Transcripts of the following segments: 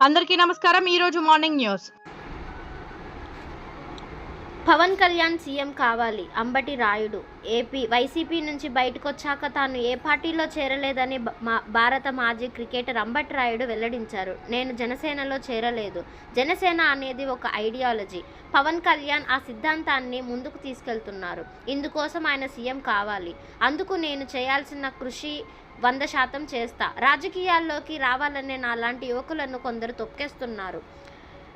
అందరికీ నమస్కారం ఈరోజు morning news Pawan Kalyan CM కావాలి అంబటి రాయుడు. ఏపీ వైసీపీ నుంచి బయటకొచ్చాక తాను ఏ పార్టీలో చేరలేదని మా- భారత మాజీ క్రికెటర్ అంబటి రాయుడు వెల్లడించారు. నేను జనసేనలో చేరలేదు. జనసేన అనేది ఒక ఐడియాలజీ. పవన్ కళ్యాణ్ ఆ సిద్ధాంతాన్ని ముందుకు తీసుకెళ్తున్నారు. ఇందుకోసం ఆయన సీఎం కావాలి. అందుకు నేను చేయాల్సిన కృషి వంద శాతం చేస్తా. రాజకీయాల్లోకి రావాలనే నాలాంటి యువకులను కొందరు తొక్కేస్తున్నారు.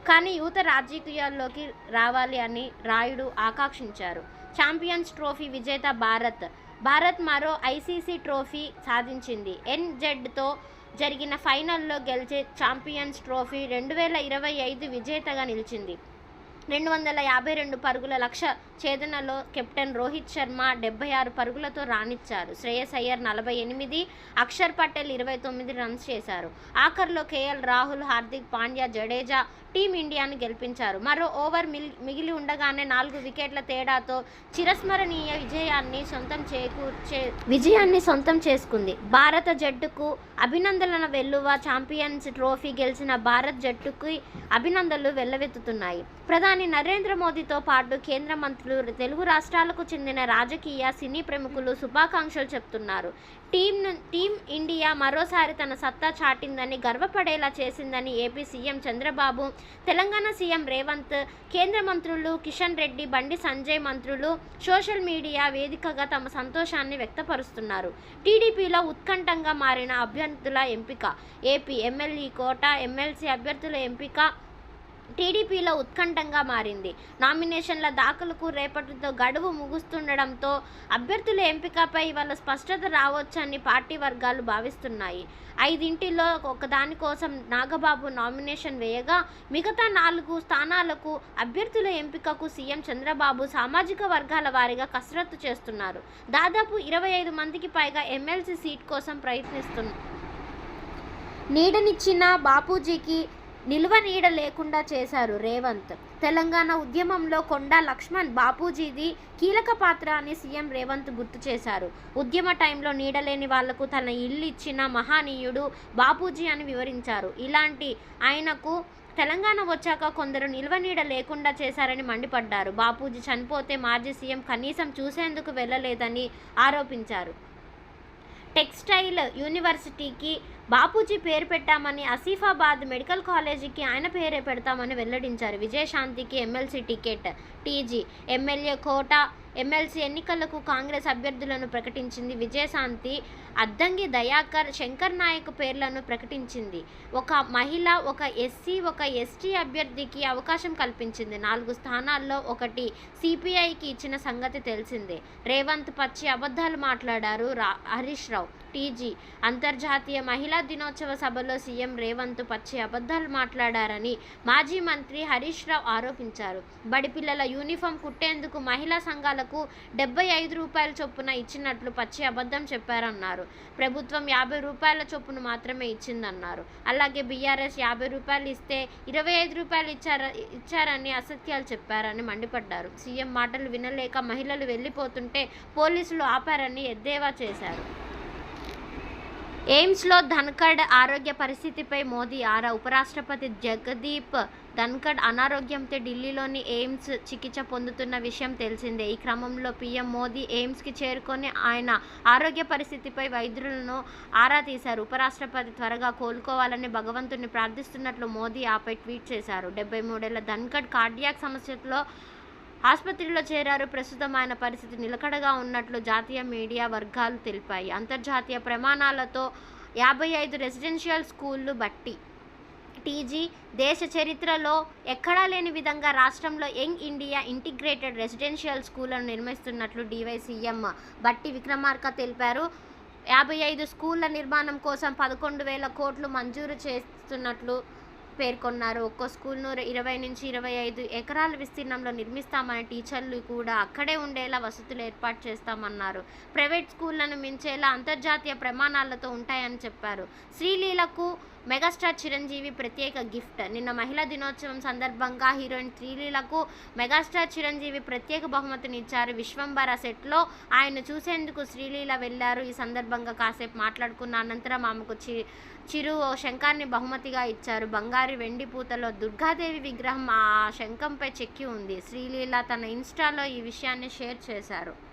కానీ యువత రాజకీయాల్లోకి రావాలి అని రాయుడు ఆకాంక్షించారు. ఛాంపియన్స్ ట్రోఫీ విజేత భారత్. భారత్ మరో ఐసీసీ ట్రోఫీ సాధించింది. ఎన్జెడ్తో జరిగిన ఫైనల్లో గెలిచే ఛాంపియన్స్ ట్రోఫీ రెండు వేల ఇరవై ఐదు విజేతగా నిలిచింది. రెండు వందల యాభై రెండు పరుగుల లక్ష ఛేదనలో కెప్టెన్ రోహిత్ శర్మ డెబ్బై ఆరు పరుగులతో రాణించారు. శ్రేయస్ అయ్యర్ నలభై ఎనిమిది అక్షర్ పటేల్ ఇరవై తొమ్మిది రన్స్ చేశారు. ఆఖర్లో కేఎల్ రాహుల్ హార్దిక్ పాండ్యా జడేజా టీమిండియాను గెలిపించారు. మరో ఓవర్ మిల్- మిగిలి ఉండగానే నాలుగు వికెట్ల తేడాతో చిరస్మరణీయ విజయాన్ని సొంతం చేకూర్చే విజయాన్ని సొంతం చేసుకుంది. భారత జట్టుకు అభినందనల వెల్లువ ఛాంపియన్స్ ట్రోఫీ గెలిచిన భారత్ జట్టుకు అభినందనలు వెల్లవెత్తుతున్నాయి. ప్రధాని నరేంద్ర మోదీతో పాటు కేంద్ర మంత్రులు తెలుగు రాష్ట్రాలకు చెందిన రాజకీయ సినీ ప్రముఖులు శుభాకాంక్షలు చెప్తున్నారు. టీం టీం ఇండియా మరోసారి తన సత్తా చాటిందని గర్వపడేలా చేసిందని AP CM Chandrababu Telangana CM Revanth కేంద్ర మంత్రులు కిషన్ రెడ్డి బండి సంజయ్ మంత్రులు సోషల్ మీడియా వేదికగా తమ సంతోషాన్ని వ్యక్తపరుస్తున్నారు. టీడీపీలో ఉత్కంఠంగా మారిన అభ్యర్థుల ఎంపిక ఏపీ ఎమ్మెల్యే కోట ఎమ్మెల్సీ అభ్యర్థుల ఎంపిక టీడీపీలో ఉత్కంఠంగా మారింది. నామినేషన్ల దాఖలకు రేపటితో గడువు ముగుస్తుండడంతో అభ్యర్థుల ఎంపికపై వాళ్ళ స్పష్టత రావచ్చని పార్టీ వర్గాలు భావిస్తున్నాయి. ఐదింటిలో ఒకదాని కోసం నాగబాబు నామినేషన్ వేయగా మిగతా నాలుగు స్థానాలకు అభ్యర్థుల ఎంపికకు సీఎం చంద్రబాబు సామాజిక వర్గాల వారీగా కసరత్తు చేస్తున్నారు. దాదాపు ఇరవై ఐదు మందికి పైగా ఎమ్మెల్సీ సీట్ కోసం ప్రయత్నిస్తున్నారు. నీడనిచ్చిన బాపూజీకి నిల్వ నీడ లేకుండా చేశారు రేవంత్. తెలంగాణ ఉద్యమంలో కొండా లక్ష్మణ్ బాపూజీది కీలక పాత్ర అని సీఎం రేవంత్ గుర్తు చేశారు. ఉద్యమ టైంలో నీడలేని వాళ్ళకు తన ఇల్లు ఇచ్చిన మహానీయుడు బాపూజీ అని వివరించారు. ఇలాంటి ఆయనకు తెలంగాణ వచ్చాక కొందరు నిల్వ నీడ లేకుండా చేశారని మండిపడ్డారు. బాపూజీ చనిపోతే మాజీ సీఎం కనీసం చూసేందుకు వెళ్ళలేదని ఆరోపించారు. టెక్స్టైల్ యూనివర్సిటీకి బాపూజీ పేరు పెట్టామని ఆసిఫాబాద్ మెడికల్ కాలేజీకి ఆయన పేరే పెడతామని వెల్లడించారు. విజయశాంతికి MLC ticket TG MLA quota MLC ఎన్నికలకు కాంగ్రెస్ అభ్యర్థులను ప్రకటించింది విజయశాంతి అద్దంగి దయాకర్ శంకర్ నాయక్ పేర్లను ప్రకటించింది. ఒక మహిళ ఒక ఎస్సీ ఒక ఎస్టీ అభ్యర్థికి అవకాశం కల్పించింది. నాలుగు స్థానాల్లో ఒకటి సిపిఐకి ఇచ్చిన సంగతి తెలిసిందే. రేవంత్ పచ్చి అబద్ధాలు మాట్లాడారు రా హరీష్ రావు. టీజీ. అంతర్జాతీయ మహిళా దినోత్సవ సభలో సీఎం రేవంత్ పచ్చి అబద్ధాలు మాట్లాడారని మాజీ మంత్రి హరీష్ రావు ఆరోపించారు. బడిపిల్లల యూనిఫామ్ కుట్టేందుకు మహిళా సంఘాలకు డెబ్బై ఐదు రూపాయల చొప్పున ఇచ్చినట్లు పచ్చి అబద్ధం చెప్పారన్నారు. ప్రభుత్వం యాభై రూపాయల చొప్పున మాత్రమే ఇచ్చిందన్నారు. అలాగే బీఆర్ఎస్ యాభై రూపాయలు ఇస్తే ఇరవై ఐదు రూపాయలు ఇచ్చార ఇచ్చారని అసత్యాలు చెప్పారని మండిపడ్డారు. సీఎం మాటలు వినలేక మహిళలు వెళ్ళిపోతుంటే పోలీసులు ఆపారని ఎద్దేవా చేశారు. ఎయిమ్స్లో ధన్కడ్ ఆరోగ్య పరిస్థితిపై మోదీ ఆరా. ఉపరాష్ట్రపతి జగదీప్ ధన్కడ్ అనారోగ్యంతో ఢిల్లీలోని ఎయిమ్స్ చికిత్స పొందుతున్న విషయం తెలిసిందే. ఈ క్రమంలో పీఎం మోదీ ఎయిమ్స్కి చేరుకొని ఆయన ఆరోగ్య పరిస్థితిపై వైద్యులను ఆరా తీశారు. ఉపరాష్ట్రపతి త్వరగా కోలుకోవాలని భగవంతుని ప్రార్థిస్తున్నట్లు మోదీ ఆపై ట్వీట్ చేశారు. డెబ్బై మూడేళ్ళ ధన్కడ్ కార్డియాక్ సమస్యలో ఆసుపత్రిలో చేరారు. ప్రస్తుతం ఆయన పరిస్థితి నిలకడగా ఉన్నట్లు జాతీయ మీడియా వర్గాలు తెలిపాయి. అంతర్జాతీయ ప్రమాణాలతో యాభై ఐదు రెసిడెన్షియల్ స్కూళ్ళు బట్టి టీజీ దేశ చరిత్రలో ఎక్కడా లేని విధంగా రాష్ట్రంలో యంగ్ ఇండియా ఇంటిగ్రేటెడ్ రెసిడెన్షియల్ స్కూళ్ళను నిర్మిస్తున్నట్లు డివైసీఎం బట్టి విక్రమార్క తెలిపారు. యాభై ఐదు స్కూళ్ళ నిర్మాణం కోసం పదకొండు వేల కోట్లు మంజూరు చేస్తున్నట్లు పేర్కొన్నారు. ఒక్కో స్కూల్ను ఇరవై నుంచి ఇరవై ఐదు ఎకరాల విస్తీర్ణంలో నిర్మిస్తామని టీచర్లు కూడా అక్కడే ఉండేలా వసతులు ఏర్పాటు చేస్తామన్నారు. ప్రైవేట్ స్కూళ్ళను మించేలా అంతర్జాతీయ ప్రమాణాలతో ఉంటాయని చెప్పారు. శ్రీలీలకు మెగాస్టార్ చిరంజీవి ప్రత్యేక గిఫ్ట్. నిన్న మహిళా దినోత్సవం సందర్భంగా హీరోయిన్ శ్రీలీలకు మెగాస్టార్ చిరంజీవి ప్రత్యేక బహుమతిని ఇచ్చారు. విశ్వంబర సెట్లో ఆయన చూసేందుకు శ్రీలీల వెళ్ళారు. ఈ సందర్భంగా కాసేపు మాట్లాడుకున్న అనంతరం ఆమెకు చి చిరు ఓ శంఖాన్ని బహుమతిగా ఇచ్చారు. బంగారు వెండి పూతలో దుర్గాదేవి విగ్రహం ఆ శంఖంపై చెక్కి ఉంది. శ్రీలీల తన ఇన్స్టాలో ఈ విషయాన్ని షేర్ చేశారు.